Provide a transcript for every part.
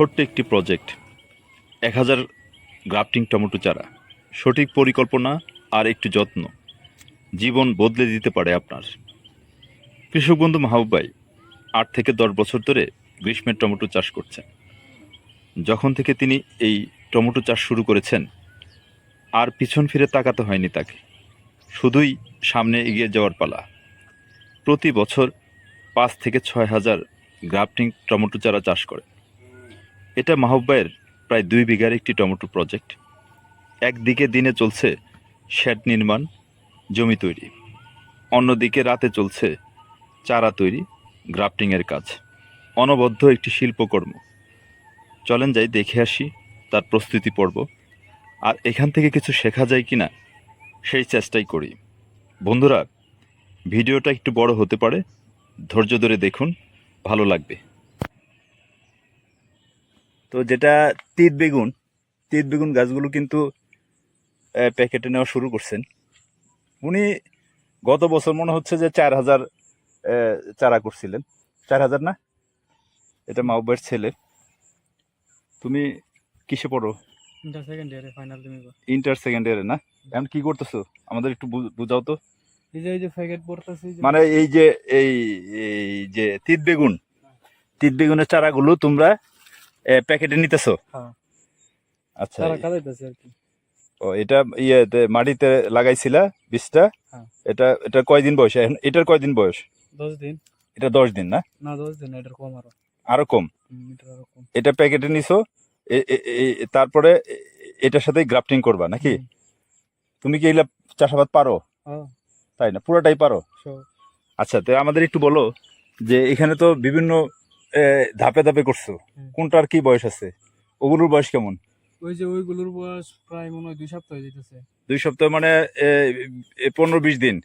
ছোট্ট একটি প্রজেক্ট এক হাজার গ্রাফটিং টমেটো চারা। সঠিক পরিকল্পনা আর একটু যত্ন। জীবন বদলে দিতে পারে আপনার। কৃষক বন্ধু মাহবুব ভাই, আট থেকে দশ বছর ধরে গ্রীষ্মের টমেটো চাষ করছেন। যখন থেকে তিনি এই টমেটো চাষ শুরু করেছেন, আর পিছন ফিরে তাকাতে হয়নি তাকে। শুধুই সামনে এগিয়ে যাওয়ার পালা। প্রতি বছর পাঁচ থেকে ছয় হাজার গ্রাফটিং টমেটো চারা চাষ করে এটা মাহব্বাইয়ের প্রায় দুই বিঘার একটি টমেটো প্রজেক্ট একদিকে দিনে চলছে শেড নির্মাণ, জমি তৈরি। অন্যদিকে রাতে চলছে চারা তৈরি, গ্রাফটিংয়ের কাজ। অনবদ্য একটি শিল্পকর্ম। চলেন যাই, দেখে আসি তার প্রস্তুতি পর্ব। আর এখান থেকে কিছু শেখা যায় কি না সেই চেষ্টাই করি। বন্ধুরা, ভিডিওটা একটু বড় হতে পারে। ধৈর্য ধরে দেখুন, ভালো লাগবে। তো যেটা তিত বেগুন তিত বেগুন গাছগুলো কিন্তু প্যাকেটে নেওয়া শুরু করছেন। উনি গত বছর মনে হচ্ছে যে চার হাজার চারা করছিলেন। চার হাজার না? এটা মাহবের ছেলে। তুমি কিসে পড়ো? ইন্টার সেকেন্ড ইয়ারে ফাইনাল তুমি ইন্টার সেকেন্ড ইয়ারে না? এখন কি করতেছো? আমাদের একটু বুঝাও তো। এই যে এই যে প্যাকেট পড়তেছি মানে এই যে এই এই যে তিত বেগুন তিত বেগুনের চারাগুলো তোমরা প্যাকেটে নিতেছো? হ্যাঁ। আচ্ছা ও এটা ইয়েতে মাটিতে লাগাইছিলা বীজটা? হ্যাঁ। এটা এটা কয়দিন বয়স? এটার কয়দিন বয়স? দশ দিন। এটা দশ দিন না? না দশ দিন এটার কম আরও। আরও কম? এটা প্যাকেটে নিছো? তারপরে এটার সাথে গ্রাফটিং করবা নাকি? তুমি কি এগুলা চাষাবাদ পারো? হ্যাঁ। তাই না? পুরোটাই পারো? আচ্ছা তো আমাদের একটু বলো যে এখানে তো বিভিন্ন ধাপে ধাপে করছ। কোনটার কি বয়স আছে? ওগুলোর বয়স কেমন? ওই যে ওইগুলোর বয়স প্রায় মনে হয় দুই সপ্তাহ যেতেছে দুই সপ্তাহ মানে পনেরো বিশ দিন?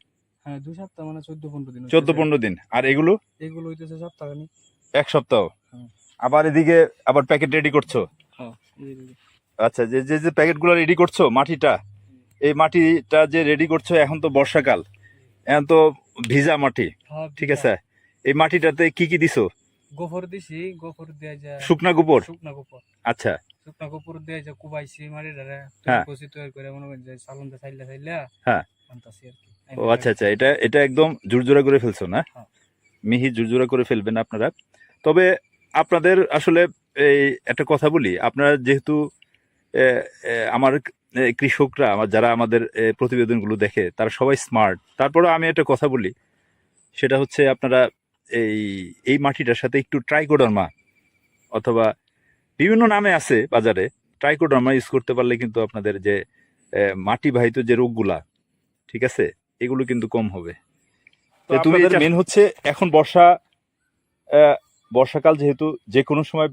হ্যাঁ দুই সপ্তাহ মানে চোদ্দ পনেরো দিন চোদ্দ পনেরো দিন। আর এগুলো? এগুলো হইতেছে সপ্তাহখানি এক সপ্তাহ? আবার এদিকে আবার প্যাকেট রেডি করছ? হ্যাঁ আচ্ছা যে যে যে প্যাকেটগুলো রেডি করছ মাটিটা এই মাটিটা যে রেডি করছ এখন তো বর্ষাকাল। এখন তো ভিজা মাটি হ্যাঁ, ঠিক আছে? এই মাটিটাতে কি কি দিছো? দিছি দেয়া যায় শুকনা গোবর শুকনা গোবর আচ্ছা। শুকনা গোবর দেয়া যায় কুবাইছি মারি হ্যাঁ। তৈরি করে মনে করেন যে সালন দা সাইলা সাইলা হ্যাঁ। আনতাছি আর কি। ও আচ্ছা আচ্ছা। এটা এটা একদম জুরজুরা করে ফেলছো না? হ্যাঁ। মিহি জুরজুরা করে ফেলবেন আপনারা। তবে আপনাদের আসলে এই একটা কথা বলি আপনারা যেহেতু আমার কৃষকরা আমার যারা আমাদের প্রতিবেদনগুলো দেখে তারা সবাই স্মার্ট তারপরে আমি একটা কথা বলি সেটা হচ্ছে আপনারা এই এই মাটিটার সাথে একটু ট্রাইকোডার্মা অথবা বিভিন্ন নামে আছে বাজারে ট্রাইকোডার্মা ইউজ করতে পারলে কিন্তু আপনাদের যে মাটি বাহিত যে রোগগুলা ঠিক আছে? এগুলো কিন্তু কম হবে। তুমি মেন হচ্ছে এখন বর্ষা বর্ষাকাল যেহেতু যে কোনো সময়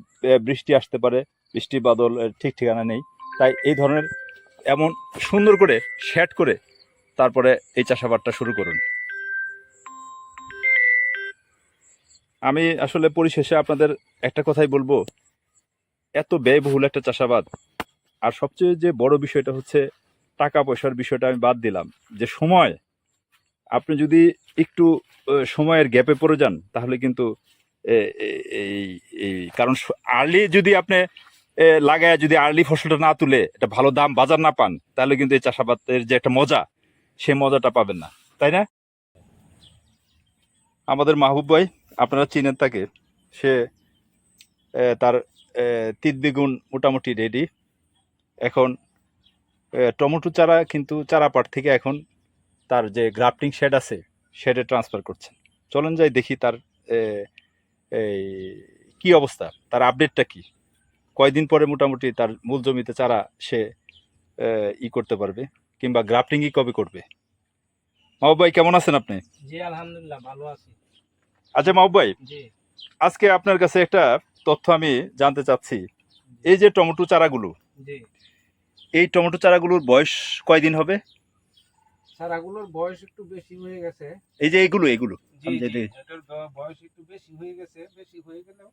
বৃষ্টি আসতে পারে বৃষ্টি বাদল ঠিক ঠিকানা নেই। তাই এই ধরনের এমন সুন্দর করে শ্যাট করে তারপরে এই চাষাবাদটা শুরু করুন। আমি আসলে পরিশেষে আপনাদের একটা কথাই বলব। এত ব্যয়বহুল একটা চাষাবাদ। আর সবচেয়ে যে বড় বিষয়টা হচ্ছে টাকা পয়সার বিষয়টা আমি বাদ দিলাম। যে সময়, আপনি যদি একটু সময়ের গ্যাপে পড়ে যান, তাহলে কিন্তু এই এই, কারণ আর্লি যদি আপনি লাগায় যদি আর্লি ফসলটা না তুলে, একটা ভালো দাম বাজার না পান, তাহলে কিন্তু এই চাষাবাদের যে একটা মজা, সেই মজাটা পাবেন না। তাই না? আমাদের মাহবুব ভাই আপনারা চিনেন তাকে। সে তার তিত বেগুন মোটামুটি রেডি। এখন টমেটো চারা কিন্তু চারা পাট থেকে এখন তার যে গ্রাফটিং শেড আছে, শেডে ট্রান্সফার করছেন। চলুন যাই দেখি তার এই কি অবস্থা, তার আপডেটটা কি। কয়দিন পরে মোটামুটি তার মূল জমিতে চারা সে ই করতে পারবে, কিংবা গ্রাফটিংই কবে করবে। মাহবুব ভাই, কেমন আছেন আপনি? জি, আলহামদুলিল্লাহ, ভালো আছি। আচ্ছা মাহবুব ভাই আজকে আপনার কাছে একটা তথ্য আমি জানতে চাচ্ছি। এই যে টমেটো চারাগুলো এই টমেটো চারাগুলোর বয়স কয়দিন হবে? চারাগুলোর বয়স একটু বেশি হয়ে গেছে। এই যে এগুলো এগুলো। বয়স একটু বেশি হয়ে গেছে বেশি হয়ে গেলেও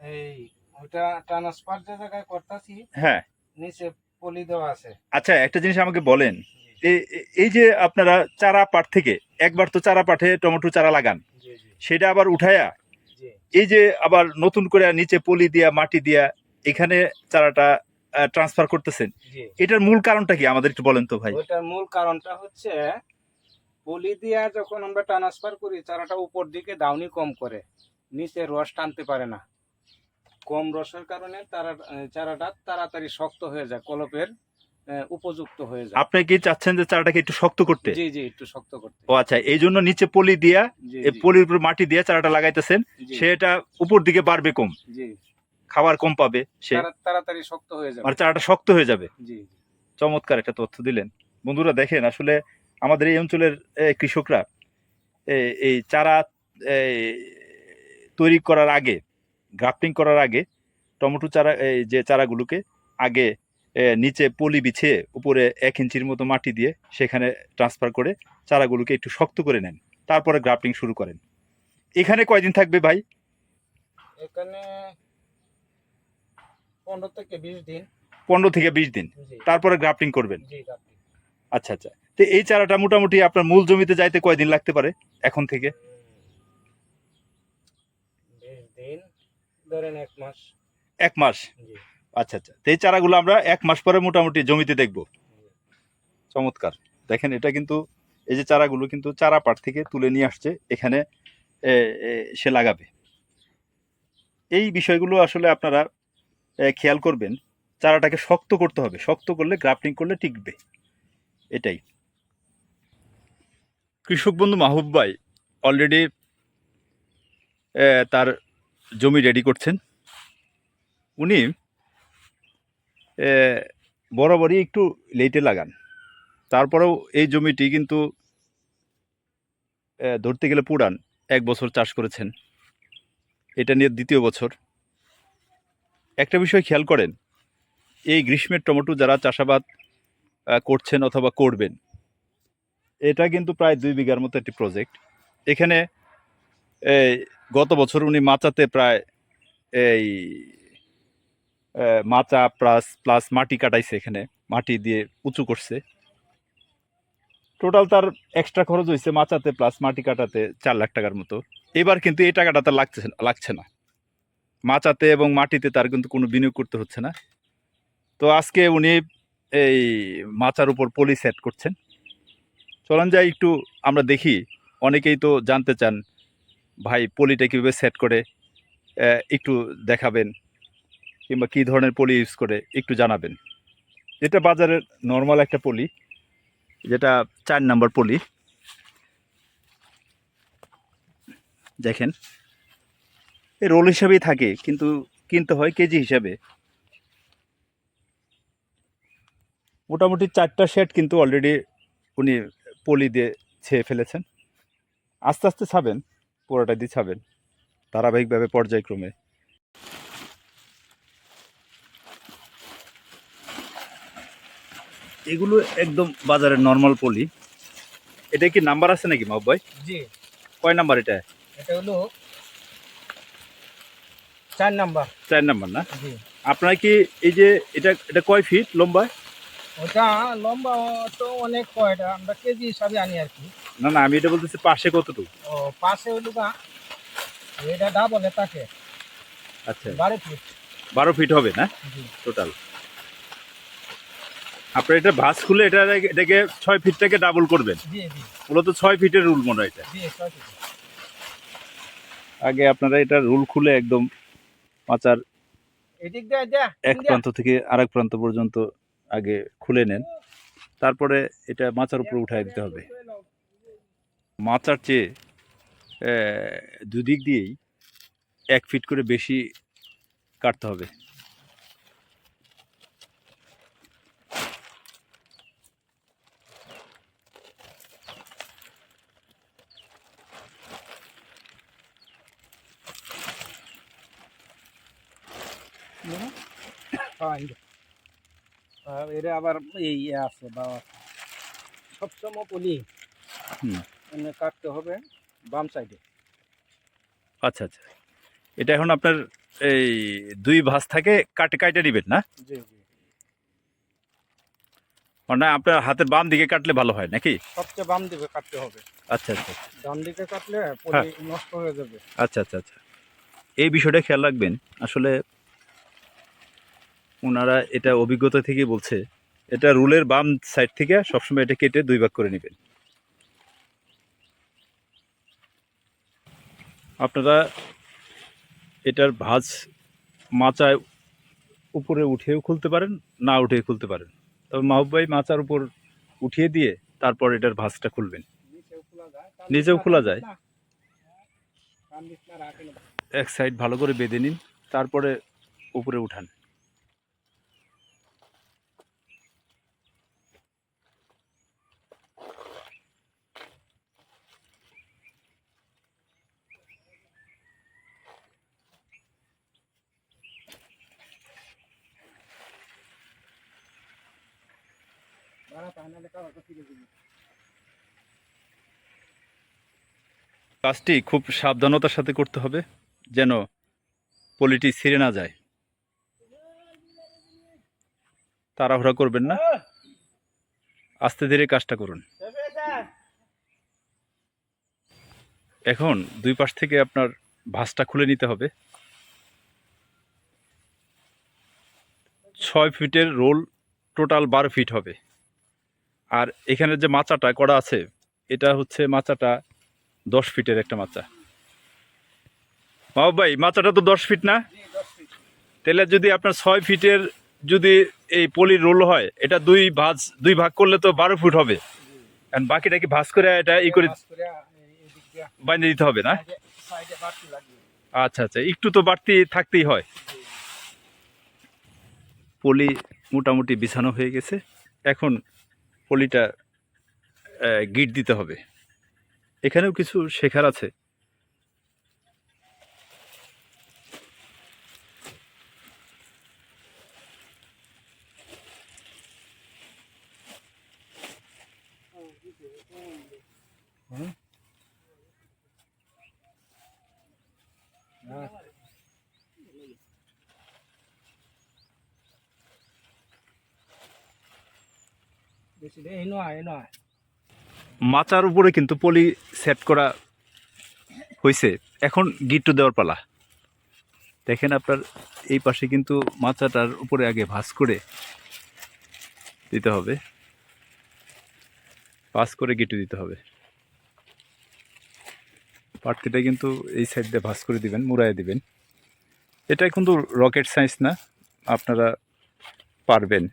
এই ওটা ট্রান্সফার যে জায়গায় করতাছি হ্যাঁ। নিচে পলি দেওয়া আছে। আচ্ছা একটা জিনিস আমাকে বলেন। এই- যে আপনারা চারা পাট থেকে একবার তো চারা পাঠে টমেটো চারা লাগান। সেটা আবার উঠায়া এই যে আবার নতুন করে নিচে পলি দিয়া মাটি দিয়া এখানে চারাটা ট্রান্সফার করতেছেন এটার মূল কারণটা কি? আমাদের একটু বলেন তো ভাই। এটার মূল কারণটা হচ্ছে পলি দিয়া যখন আমরা ট্রান্সফার করি চারাটা উপর দিকে দাউনি কম করে নিচে রস টানতে পারে না। কম রসের কারণে তারা চারাটা তাড়াতাড়ি শক্ত হয়ে যায় কলপের উপযুক্ত হয়ে যায়। আপনি কি চাচ্ছেন যে চারাটাকে একটু শক্ত করতে? জি জি একটু শক্ত করতে। ও আচ্ছা এই জন্য নিচে পলি দিয়া এই পলির উপর মাটি দিয়ে চারাটা লাগাইতেছেন সেটা উপর দিকে বাড়বে কম। জি। খাবার কম পাবে সে। তাড়াতাড়ি শক্ত হয়ে যাবে। আর চারাটা শক্ত হয়ে যাবে। জি চমৎকার একটা তথ্য দিলেন। বন্ধুরা দেখেন আসলে আমাদের এই অঞ্চলের কৃষকরা এই চারা তৈরি করার আগে গ্রাফটিং করার আগে টমেটো চারা এই যে চারাগুলোকে আগে নিচে পলি বিছিয়ে উপরে এক ইঞ্চির মতো মাটি দিয়ে সেখানে ট্রান্সফার করে চারাগুলোকে একটু শক্ত করে নেন। তারপরে গ্রাফটিং শুরু করেন। এখানে কয়দিন থাকবে ভাই? এখানে পনেরো থেকে বিশ দিন। পনেরো থেকে বিশ দিন। তারপরে গ্রাফটিং করবেন? আচ্ছা আচ্ছা। তো এই চারাটা মোটামুটি আপনার মূল জমিতে যাইতে কয়দিন লাগতে পারে এখন থেকে? এক মাস। এক মাস? আচ্ছা আচ্ছা। এই চারাগুলো আমরা এক মাস পরে মোটামুটি জমিতে দেখব। চমৎকার। দেখেন, এটা কিন্তু এই যে চারাগুলো কিন্তু চারা পাট থেকে তুলে নিয়ে আসছে। এখানে সে লাগাবে। এই বিষয়গুলো আসলে আপনারা খেয়াল করবেন। চারাটাকে শক্ত করতে হবে। শক্ত করলে, গ্রাফটিং করলে টিকবে। এটাই। কৃষক বন্ধু মাহবুব ভাই অলরেডি তার জমি রেডি করছেন। উনি বরাবরই একটু লেটে লাগান। তারপরেও এই জমিটি কিন্তু ধরতে গেলে পুরান, এক বছর চাষ করেছেন। এটা নিয়ে দ্বিতীয় বছর। একটা বিষয় খেয়াল করেন, এই গ্রীষ্মের টমেটো যারা চাষাবাদ করছেন অথবা করবেন, এটা কিন্তু প্রায় দুই বিঘার মতো একটি প্রজেক্ট এখানে গত বছর উনি মাচাতে প্রায়, এই মাচা প্লাস প্লাস মাটি কাটাইছে এখানে। মাটি দিয়ে উঁচু করছে। টোটাল তার এক্সট্রা খরচ হয়েছে মাচাতে প্লাস মাটি কাটাতে চার লাখ টাকার মতো। এবার কিন্তু এই টাকাটা তার লাগছে লাগছে না। মাচাতে এবং মাটিতে তার কিন্তু কোনো বিনিয়োগ করতে হচ্ছে না। তো আজকে উনি এই মাচার উপর পলি সেট করছেন। চলন যাই, একটু আমরা দেখি। অনেকেই তো জানতে চান, ভাই পলিটা কীভাবে সেট করে একটু দেখাবেন। কিংবা কী ধরনের পলি ইউজ করে একটু জানাবেন। এটা বাজারের নর্মাল একটা পলি, যেটা চার নাম্বার পলি। দেখেন এই রোল হিসাবেই থাকে, কিন্তু কিনতে হয় কেজি হিসাবে। মোটামুটি চারটা সেট কিন্তু অলরেডি উনি পলি দিয়ে ছেয়ে ফেলেছেন। আস্তে আস্তে ছাবেন পুরোটা দিয়ে ছাবেন, ধারাবাহিকভাবে পর্যায়ক্রমে। এগুলো একদম বাজারের নর্মাল পলি। এটা কি নাম্বার আছে নাকি মাহবুব ভাই? জি। কয় নাম্বার এটা? এটা হলো চার নাম্বার চার নাম্বার না? জি। আপনার কি এই যে এটা এটা কয় ফিট লম্বা? ওটা লম্বা তো অনেক এটা আমরা কেজি হিসাবে আনি আর কি। না না আমি এটা বলতেছি পাশে কতটুকু? ও পাশে হলো গা এটা ডাবল তাকে আচ্ছা। বারো ফিট বারো ফিট হবে না? টোটাল আপনার এটা ভাস খুলে এটা এটাকে ছয় ফিটটাকে ডাবল করবেন। মূলত ছয় ফিটের রুল মনে হয় এটা আগে আপনারা এটা রুল খুলে একদম মাচার এক প্রান্ত থেকে আরেক প্রান্ত পর্যন্ত আগে খুলে নেন। তারপরে এটা মাচার উপরে উঠাই দিতে হবে। মাচার চেয়ে দুদিক দিয়েই এক ফিট করে বেশি কাটতে হবে। এর আবার এই আছে বাবা সবসময় পলি হুম। এনে কাটতে হবে বাম সাইডে। আচ্ছা আচ্ছা। এটা এখন আপনার এই দুই ভাঁজ থাকে কাটে কাটে নেবেন না? জি জি। মানে আপনার হাতের বাম দিকে কাটলে ভালো হয় নাকি? সবচেয়ে বাম দিকে কাটতে হবে। আচ্ছা আচ্ছা আচ্ছা। ডান দিকে কাটলে পলি নষ্ট হয়ে যাবে। আচ্ছা আচ্ছা আচ্ছা। এই বিষয়টা খেয়াল রাখবেন। আসলে ওনারা এটা অভিজ্ঞতা থেকে বলছে, এটা রুলের বাম সাইড থেকে সবসময় এটা কেটে দুই ভাগ করে নেবেন। আপনারা এটার ভাঁজ মাচায় উপরে উঠেও খুলতে পারেন, না উঠেও খুলতে পারেন। তবে মাহবুব ভাই মাচার উপর উঠিয়ে দিয়ে তারপর এটার ভাঁজটা খুলবেন। নিচেও খোলা যায়। এক সাইড ভালো করে বেঁধে নিন, তারপরে উপরে উঠান। কাজটি খুব সাবধানতার সাথে করতে হবে, যেন পলিটি ছিঁড়ে না যায়। তাড়াহুড়া করবেন না। আস্তে ধীরে কাজটা করুন। এখন দুই পাশ থেকে আপনার ভাঁজটা খুলে নিতে হবে। ছয় ফিটের রোল টোটাল বারো ফিট হবে। আর এখানে যে মাচাটা করা আছে, এটা হচ্ছে মাচাটা দশ ফিটের একটা মাচা। বাবু ভাই, মাচাটা তো দশ ফিট না? তাহলে যদি আপনার ছয় ফিটের যদি এই পলির রোল হয়, এটা দুই ভাঁজ, দুই ভাগ করলে তো বারো ফুট হবে। বাকিটা কি ভাজ করে এটা ই করে বাইন্ধে দিতে হবে না? আচ্ছা আচ্ছা একটু তো বাড়তি থাকতেই হয়। পলি মোটামুটি বিছানো হয়ে গেছে। এখন পলিটা গিট দিতে হবে। এখানেও কিছু শেখার আছে? মাচার উপরে কিন্তু পলি সেট করা হয়েছে এখন গিট্টু দেওয়ার পালা। দেখেন আপনার এই পাশে কিন্তু মাচাটার উপরে আগে ভাঁজ করে দিতে হবে। ভাঁজ করে গিট্টু দিতে হবে। পাটকিটা কিন্তু এই সাইড দিয়ে ভাঁজ করে দিবেন, মুড়াইয়ে দিবেন। এটা কিন্তু রকেট সায়েন্স না, আপনারা পারবেন।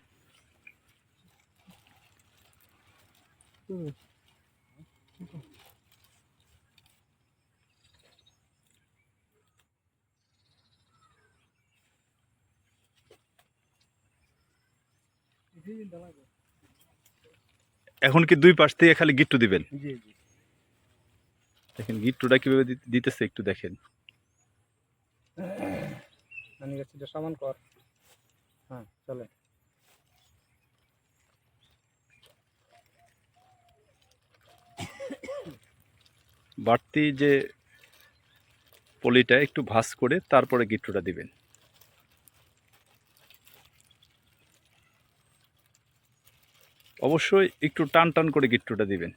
এখন কি দুই পাশ থেকে খালি গিট্টু দিবেন? দেখেন গিট্টুটা কীভাবে দিতেছে একটু দেখেন। সমান কর। হ্যাঁ চলে বাড়তি যে পলিটা একটু ভাঁজ করে তারপরে গিট্টুটা দিবেন। অবশ্যই একটু টান টান করে গিট্টুটা দিবেন।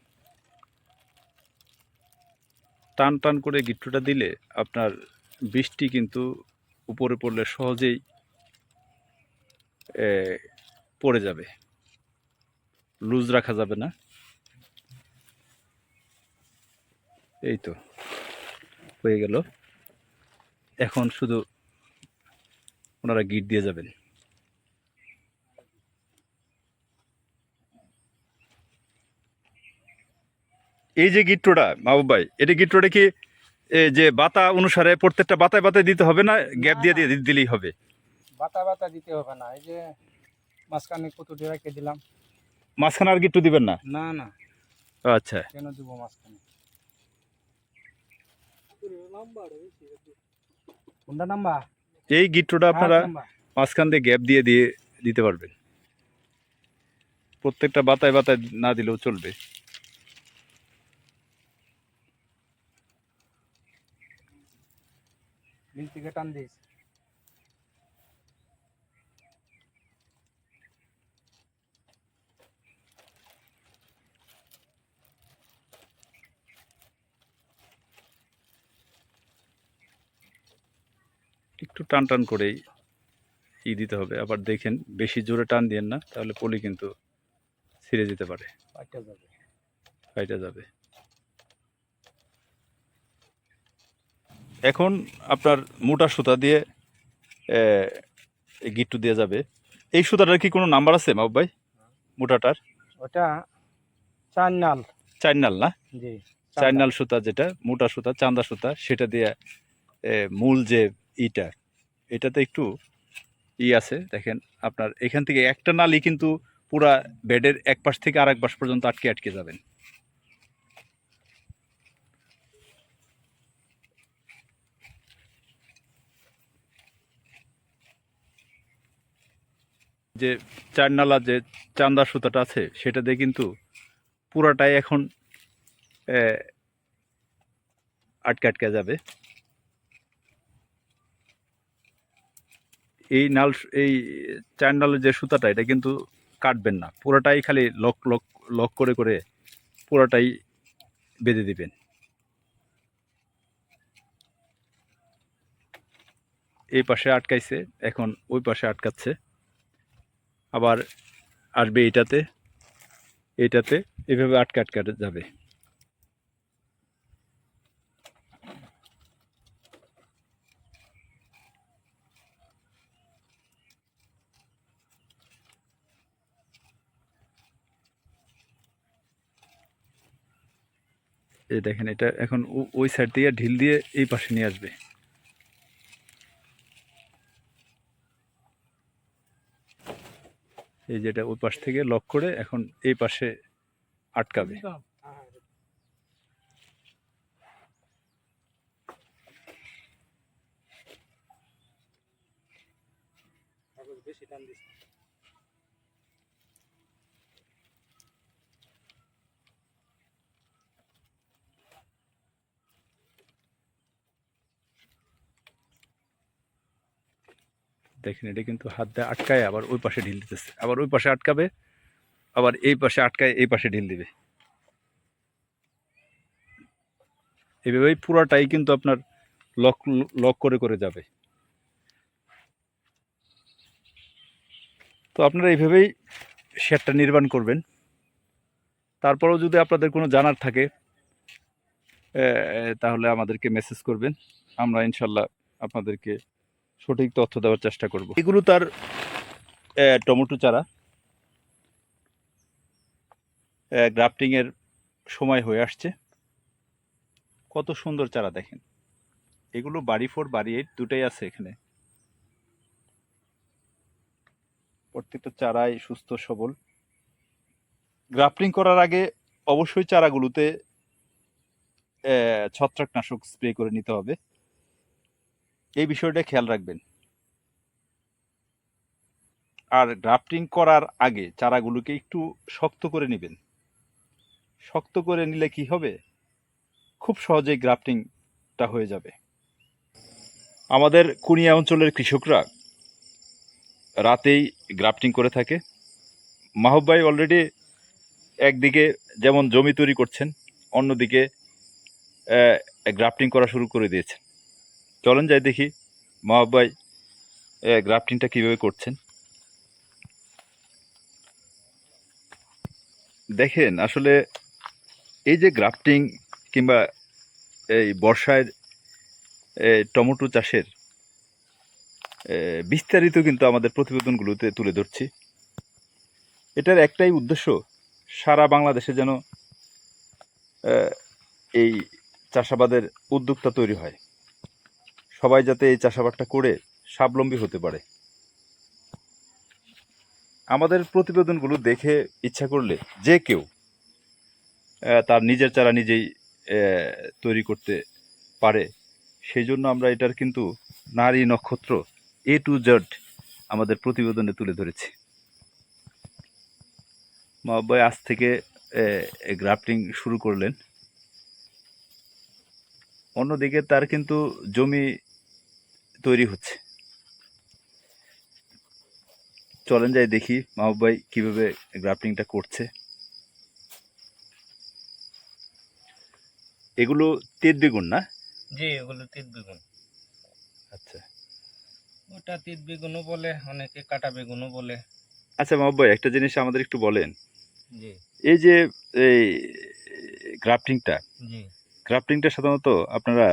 টান টান করে গিট্টুটা দিলে আপনার বৃষ্টি কিন্তু উপরে পড়লে সহজেই পড়ে যাবে। লুজ রাখা যাবে না। এই তো হয়ে গেল। এখন শুধু ওনারা গিট দিয়ে যাবেন। এই যে গিট্টোটা মাহবুব ভাই এটা গিট্টোটা কি যে বাতা অনুসারে প্রত্যেকটা বাতায় বাতায় দিতে হবে না? গ্যাপ দিয়ে দিয়ে দিলেই হবে? বাতা বাতা দিতে হবে না এই যে মাঝখানে কতটি রেখে দিলাম। মাঝখানে আর গিট্টু দিবেন না? না না। আচ্ছা। কেন দিব মাঝখানে? কোনটা নাম্বার? এই গিট্টুটা আপনারা মাঝখান দিয়ে গ্যাপ দিয়ে দিয়ে দিতে পারবেন। প্রত্যেকটা বাতায় বাতায় না দিলেও চলবে। নিচ থেকে টান দিস। একটু টান টান করেই ই দিতে হবে। আবার দেখেন বেশি জোরে টান দিয়েন না তাহলে পলি কিন্তু ছিঁড়ে যেতে পারে। যাবে। ফাইটা যাবে। এখন আপনার মোটা সুতা দিয়ে গিট্টু দিয়ে যাবে। এই সুতাটার কি কোনো নাম্বার আছে মাহবুব ভাই? মোটাটার? ওটা চার নাল। চার নাল না? জি চার নাল সুতা যেটা মোটা সুতা চান্দা সুতা সেটা দিয়ে মূল যে ইটা। এটাতে একটু ই আছে, দেখেন আপনার এখান থেকে একটা নালি কিন্তু পুরা বেডের এক পাশ থেকে আরেক পাশ পর্যন্ত আটকে আটকে যাবেন। যে চার নালা যে চান্দা সুতাটা আছে, সেটা দিয়ে কিন্তু পুরাটাই এখন আটকে আটকে যাবে। এই নাল, এই চার নালের যে সুতাটা, এটা কিন্তু কাটবেন না। পুরোটাই খালি লক লক লক করে করে পুরোটাই বেঁধে দিবেন। এই পাশে আটকাইছে, এখন ওই পাশে আটকাচ্ছে। আবার আসবে এইটাতে এইটাতে, এভাবে আটকে আটকে যাবে। এই দেখেন, এটা এখন ওই সাইড দিয়ে ঢিল দিয়ে এই পাশে নিয়ে আসবে। এই যেটা ওই পাশ থেকে লক করে এখন এই পাশে আটকাবে। বেশি টান দিস দেখেন, এটা কিন্তু হাত দিয়ে আটকায় আবার ওই পাশে ঢিল দিতেছে। আবার ওই পাশে আটকাবে, আবার এই পাশে আটকায় এই পাশে ঢিল দিবে। এভাবেই পুরাটাই কিন্তু আপনার লক লক করে করে যাবে। তো আপনারা এইভাবেই শেডটা নির্মাণ করবেন। তারপরেও যদি আপনাদের কোনো জানার থাকে তাহলে আমাদেরকে মেসেজ করবেন। আমরা ইনশাল্লাহ আপনাদেরকে সঠিক তথ্য দেওয়ার চেষ্টা করব। এগুলো তার টমেটো চারা। গ্রাফটিং এর সময় হয়ে আসছে। কত সুন্দর চারা দেখেন। এগুলো বাড়ি ফোর, বাড়ি এইট দুটাই আছে এখানে। প্রত্যেকটা চারাই সুস্থ, সবল। গ্রাফটিং করার আগে অবশ্যই চারাগুলোতে ছত্রাকনাশক স্প্রে করে নিতে হবে। এই বিষয়টা খেয়াল রাখবেন। আর গ্রাফটিং করার আগে চারাগুলোকে একটু শক্ত করে নেবেন। শক্ত করে নিলে কি হবে? খুব সহজেই গ্রাফটিংটা হয়ে যাবে। আমাদের কুনিয়া অঞ্চলের কৃষকরা রাতেই গ্রাফটিং করে থাকে। মাহব ভাই অলরেডি একদিকে যেমন জমি তৈরি করছেন, অন্যদিকে গ্রাফটিং করা শুরু করে দিয়েছেন। চলেন যাই দেখি মাহব ভাই গ্রাফটিংটা কীভাবে করছেন? দেখেন, আসলে এই যে গ্রাফটিং কিংবা এই বর্ষায় টমেটো চাষের বিস্তারিত কিন্তু আমাদের প্রতিবেদনগুলোতে তুলে ধরছি। এটার একটাই উদ্দেশ্য, সারা বাংলাদেশে যেন এই চাষাবাদের উদ্যোক্তা তৈরি হয়। সবাই যাতে এই চাষাবাদটা করে স্বাবলম্বী হতে পারে। আমাদের প্রতিবেদনগুলো দেখে ইচ্ছা করলে যে কেউ তার নিজের চারা নিজেই তৈরি করতে পারে। সেই জন্য আমরা এটার কিন্তু নারী নক্ষত্র এ টু জেড আমাদের প্রতিবেদনে তুলে ধরেছি। মহাব্বয় আজ থেকে গ্রাফটিং শুরু করলেন। অন্যদিকে তার কিন্তু জমি তৈরি হচ্ছে। চলেন যাই দেখি মাহবুব ভাই কীভাবে গ্রাফটিংটা করছে। এগুলো তেত বেগুন না? জি এগুলো তিন বেগুন। আচ্ছা। ওটা তিত বেগুনও বলে অনেকে কাটা বেগুনও বলে। আচ্ছা মাহবুব ভাই একটা জিনিস আমাদের একটু বলেন। জি। এই যে এই গ্রাফটিংটা জি। গ্রাফটিংটা সাধারণত আপনারা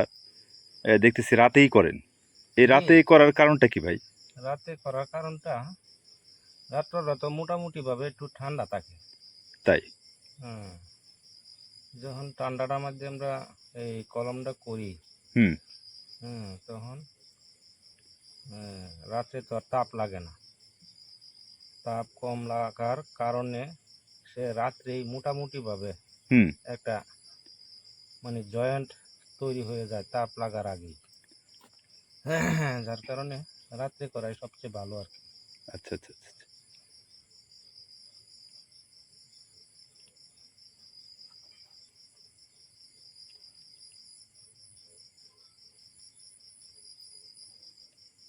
দেখতেছি রাতেই করেন। এই রাতে করার কারণটা কি ভাই? রাতে করার কারণটা রাত্রটা তো মোটামুটি ভাবে একটু ঠান্ডা থাকে। তাই? হুম। যখন ঠান্ডাটার মধ্যে আমরা এই কলমটা করি হুম। হুম তখন রাতে তো আর তাপ লাগে না। তাপ কম লাগার কারণে সে রাত্রেই মোটামুটি ভাবে হুম। একটা মানে জয়েন্ট তৈরি হয়ে যায় তাপ লাগার আগেই। যার কারণে রাত্রে করাই সবচেয়ে ভালো আর কি। আচ্ছা আচ্ছা আচ্ছা আচ্ছা।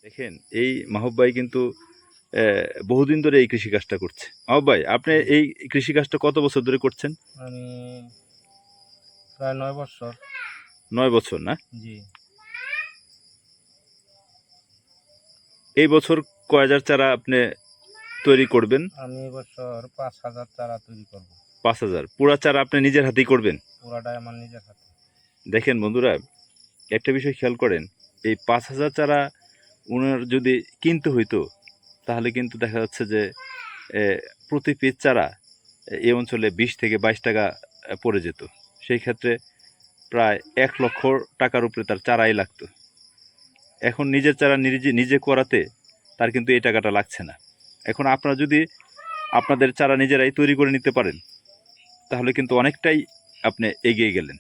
দেখেন এই মাহব ভাই কিন্তু বহুদিন ধরে এই কৃষি কাজটা করছে। মাহব ভাই আপনি এই কৃষি কাজটা কত বছর ধরে করছেন? আমি প্রায় নয় বছর। নয় বছর না? জি। এই বছর কয় হাজার চারা আপনি তৈরি করবেন? আমি এবছর পাঁচ হাজার চারা তৈরি করব। পাঁচ হাজার। পুরা চারা আপনি নিজের হাতেই করবেন? পুরাটাই আমার নিজের হাতে। দেখেন বন্ধুরা একটা বিষয় খেয়াল করেন এই পাঁচ হাজার চারা ওনার যদি কিনতে হইতো তাহলে কিন্তু দেখা যাচ্ছে যে প্রতি পিস চারা এই অঞ্চলে বিশ থেকে বাইশ টাকা পড়ে যেত। সেই ক্ষেত্রে প্রায় এক লক্ষ টাকার উপরে তার চারাই লাগতো। এখন নিজের চারা নিজে নিজে করাতে তার কিন্তু এই টাকাটা লাগছে না। এখন আপনারা যদি আপনাদের চারা নিজেরাই তৈরি করে নিতে পারেন, তাহলে কিন্তু অনেকটাই আপনি এগিয়ে গেলেন।